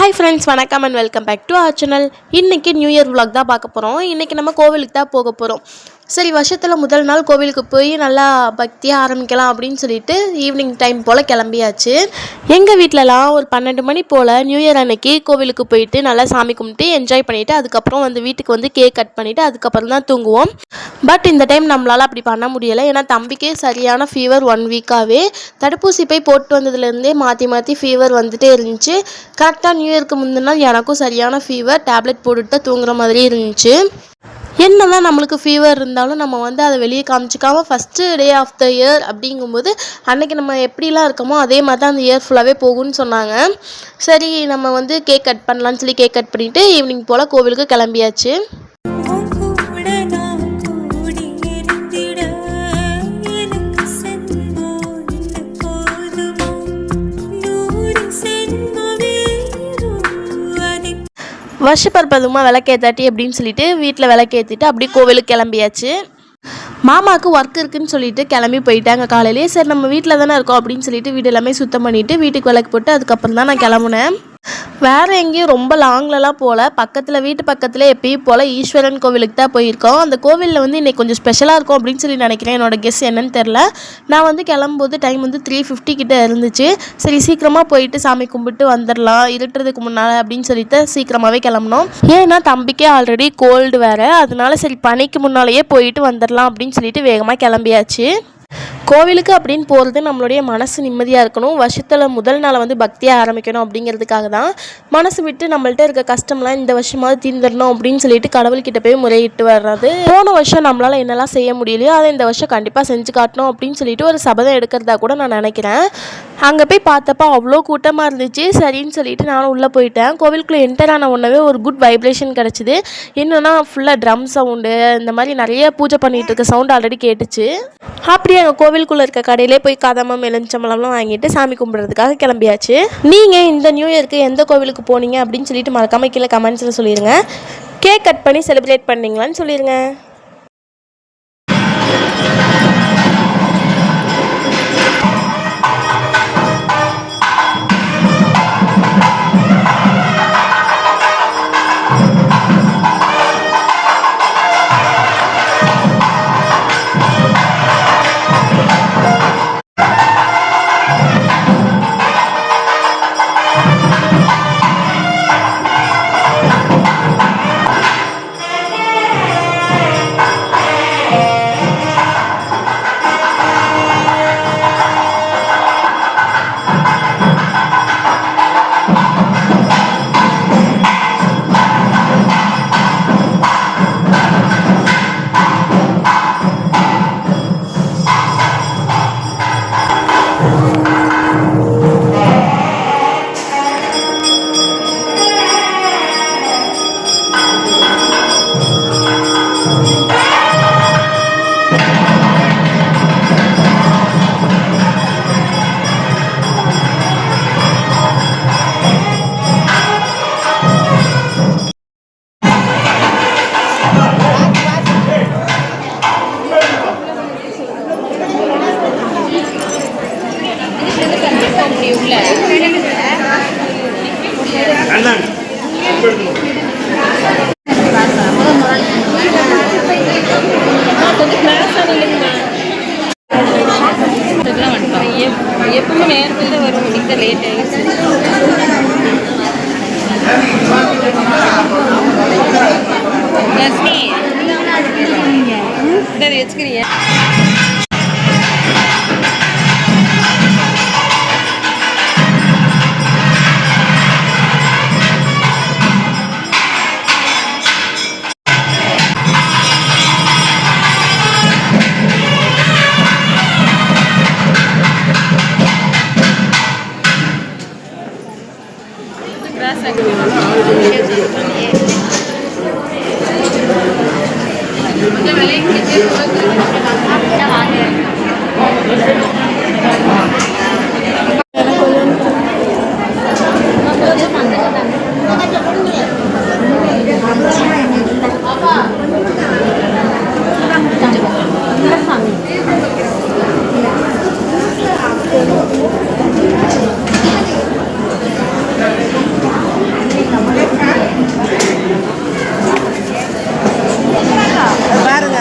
Hi friends வணக்கம் and welcome back to our channel இன்றைக்கி new year vlog தான் பார்க்க போகிறோம் இன்றைக்கி நம்ம கோவிலுக்கு தான் போக போகிறோம் சரி வருஷத்தில் முதல் நாள் கோவிலுக்கு போய் நல்லா பக்தியாக ஆரம்பிக்கலாம் அப்படின்னு சொல்லிட்டு ஈவினிங் டைம் போல் கிளம்பியாச்சு. எங்கள் வீட்டிலலாம் ஒரு பன்னெண்டு மணி போல் நியூ இயர் அன்னைக்கு கோவிலுக்கு போயிட்டு நல்லா சாமி கும்பிட்டு என்ஜாய் பண்ணிவிட்டு அதுக்கப்புறம் வந்து வீட்டுக்கு வந்து கேக் கட் பண்ணிவிட்டு அதுக்கப்புறம் தான் தூங்குவோம். பட் இந்த டைம் நம்மளால் அப்படி பண்ண முடியலை. ஏன்னா தம்பிக்கே சரியான ஃபீவர் ஒன் வீக்காகவே தடுப்பூசி போய் போட்டு வந்ததுலேருந்தே மாற்றி மாற்றி ஃபீவர் வந்துட்டே இருந்துச்சு. கரெக்டாக நியூ இயர்க்கு முந்தினால் எனக்கும் சரியான ஃபீவர் டேப்லெட் போட்டுட்டு தான் தூங்குற மாதிரி இருந்துச்சு. என்னதான் நம்மளுக்கு ஃபீவர் இருந்தாலும் நம்ம வந்து அதை வெளியே காமிச்சிக்காம first day of the year அப்படிங்கும்போது அன்னைக்கு நம்ம எப்படிலாம் இருக்கோமோ அதே மாதிரி தான் அந்த இயர் ஃபுல்லாகவே போகும்னு சொன்னாங்க. சரி நம்ம வந்து கேக் கட் பண்ணலான்னு சொல்லி கேக் கட் பண்ணிவிட்டு ஈவினிங் போல் கோவிலுக்கு கிளம்பியாச்சு. வருஷப்பருப்பதுமா விளக்கேத்தாட்டி அப்படின்னு சொல்லிட்டு வீட்டில் விளக்கேற்றிட்டு அப்படியே கோவிலுக்கு கிளம்பியாச்சு. மாமாவுக்கு ஒர்க் இருக்குன்னு சொல்லிட்டு கிளம்பி போயிட்டாங்க காலையிலேயே. சரி நம்ம வீட்டில் தானே இருக்கோம் அப்படின்னு சொல்லிட்டு வீடு எல்லாமே சுத்தம் பண்ணிவிட்டு வீட்டுக்கு விளக்கு போட்டு அதுக்கப்புறம் தான் நான் கிளம்புனேன். வேறு எங்கேயும் ரொம்ப லாங்லலாம் போகல பக்கத்தில் வீட்டு பக்கத்தில் எப்பயும் போல் ஈஸ்வரன் கோவிலுக்கு தான் போயிருக்கோம். அந்த கோவிலில் வந்து இன்றைக்கி கொஞ்சம் ஸ்பெஷலாக இருக்கும் அப்படின்னு சொல்லி நினைக்கிறேன். என்னோட கெஸ் என்னன்னு தெரில நான் வந்து கிளம்பும்போது டைம் வந்து த்ரீ ஃபிஃப்டி கிட்ட இருந்துச்சு. சரி சீக்கிரமாக போயிட்டு சாமி கும்பிட்டு வந்துடலாம் இருட்டுறதுக்கு முன்னால் அப்படின்னு சொல்லிட்டு சீக்கிரமாகவே கிளம்புனோம். ஏன்னா தம்பிக்கே ஆல்ரெடி கோல்டு வேறு. அதனால சரி பனிக்கு முன்னாலேயே போயிட்டு வந்துடலாம் அப்படின்னு சொல்லிட்டு வேகமாக கிளம்பியாச்சு. கோவிலுக்கு அப்படின்னு போகிறது நம்மளுடைய மனசு நிம்மதியாக இருக்கணும். வருஷத்தில் முதல் நாளை வந்து பக்தியாக ஆரம்பிக்கணும் அப்படிங்கிறதுக்காக தான் மனசு விட்டு நம்மள்ட்ட இருக்க கஷ்டம்லாம் இந்த வருஷமாவது தீர்ந்துடணும் அப்படின்னு சொல்லிட்டு கடவுள்கிட்ட போய் முறையிட்டு வர்றது. போன வருஷம் நம்மளால் என்னெல்லாம் செய்ய முடியலையோ அதை இந்த வருஷம் கண்டிப்பாக செஞ்சு காட்டணும் அப்படின்னு சொல்லிட்டு ஒரு சபதம் எடுக்கிறதா கூட நான் நினைக்கிறேன். அங்கே போய் பார்த்தப்ப அவ்வளோ கூட்டமாக இருந்துச்சு. சரின்னு சொல்லிட்டு நானும் உள்ளே போயிட்டேன். கோவிலுக்குள்ளே என்டர் ஆன உடனே ஒரு குட் வைப்ரேஷன் கிடச்சிது. என்னன்னா ஃபுல்லாக ட்ரம் சவுண்டு இந்த மாதிரி நிறைய பூஜை பண்ணிகிட்டு இருக்க சவுண்ட் ஆல்ரெடி கேட்டுச்சு. அப்படியே அங்கே கோவிலுக்குள்ளே இருக்க கடையிலே போய் கதமம் எலுமிச்சம்பழம்லாம் வாங்கிட்டு சாமி கும்பிட்றதுக்காக கிளம்பியாச்சு. நீங்கள் இந்த நியூ இயர்க்கு எந்த கோவிலுக்கு போனீங்க அப்படின்னு சொல்லிட்டு மறக்காம கீழே கமெண்ட்ஸில் சொல்லிடுங்க கேக் கட் பண்ணி செலிப்ரேட் பண்ணீங்களான்னு சொல்லிடுங்க எப்பவுமே நேரத்தில் தான் வரும் தான் லேட் ஆகிடுச்சு இதை เชฟอยู่ตรงนี้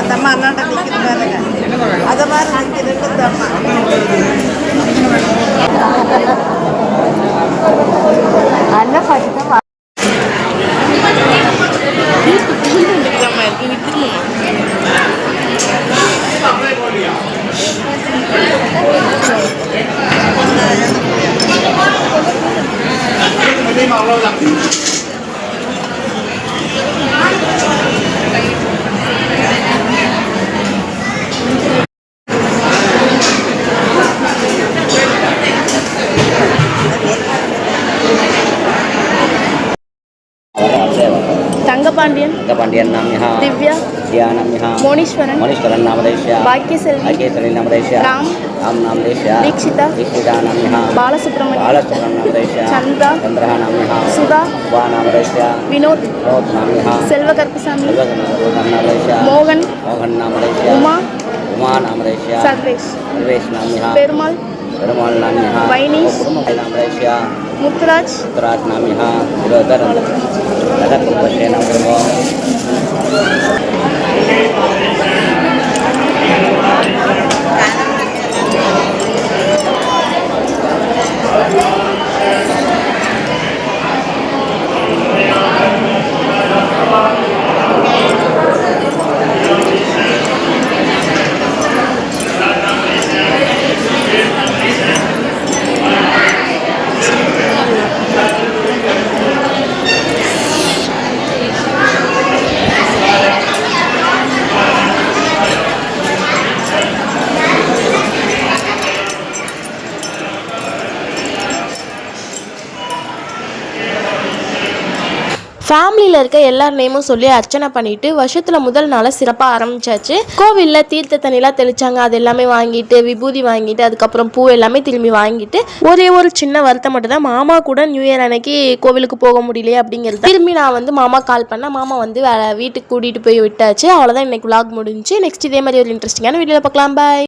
அந்த அம்மா அண்ணாண்ட நிற்கிற பாருங்க. அதை மாதிரி நிற்கிறது இந்த அம்மா. அண்ணன் பார்த்துட்டு ரங்கபாண்டியன் ரங்கபாண்டியன் நாமியா திவ்யா திவ்யா நாமியா மோனீஸ்வரன் மோனீஸ்வரன் நாமதேஷ்யா பாக்கியசெல்வி பாக்கியசெல்வி நாமதேஷ்யா ராம் ராம் நாமதேஷ்யா தீக்ஷிதா தீக்ஷிதா நாமியா பாலசுப்ரமணியம் பாலசுப்ரமணியம் நாமதேஷ்யா சந்திரா சந்திரா நாமியா சுதா சுதா நாமதேஷ்யா வினோத் வினோத் நாமியா செல்வகர்பசாமி செல்வகர்பசாமி நாமதேஷ்யா மோகன் மோகன் நாமதேஷ்யா உமா உமா நாமதேஷ்யா சர்வேஷ் சர்வேஷ் நாமியா பெருமாள் வைனிஷ் முத்துராஜ் முத்துராஜ். நாமிஹா. ஃபேமிலியில் இருக்க எல்லார் நேமும் சொல்லி அர்ச்சனை பண்ணிட்டு வருஷத்தில் முதல் நாளை சிறப்பாக ஆரம்பிச்சாச்சு. கோவிலில் தீர்த்த தண்ணிலாம் தெளிச்சாங்க. அது எல்லாமே வாங்கிட்டு விபூதி வாங்கிட்டு அதுக்கப்புறம் பூ எல்லாமே திரும்பி வாங்கிட்டு ஒரே ஒரு சின்ன வருத்தம் மட்டும் தான் மாமா கூட நியூ இயர் அன்னைக்கு கோவிலுக்கு போக முடியலையே அப்படிங்கிறது திரும்பி நான் வந்து மாமா கால் பண்ணேன். மாமா வந்து வேற வீட்டுக்கு கூட்டிகிட்டு போய் விட்டாச்சு. அவ்வளோதான் இன்னைக்கு விளாக் முடிஞ்சு நெக்ஸ்ட் இதே மாதிரி ஒரு இன்ட்ரெஸ்டிங்கான வீடியோவில் பார்க்கலாம். பாய்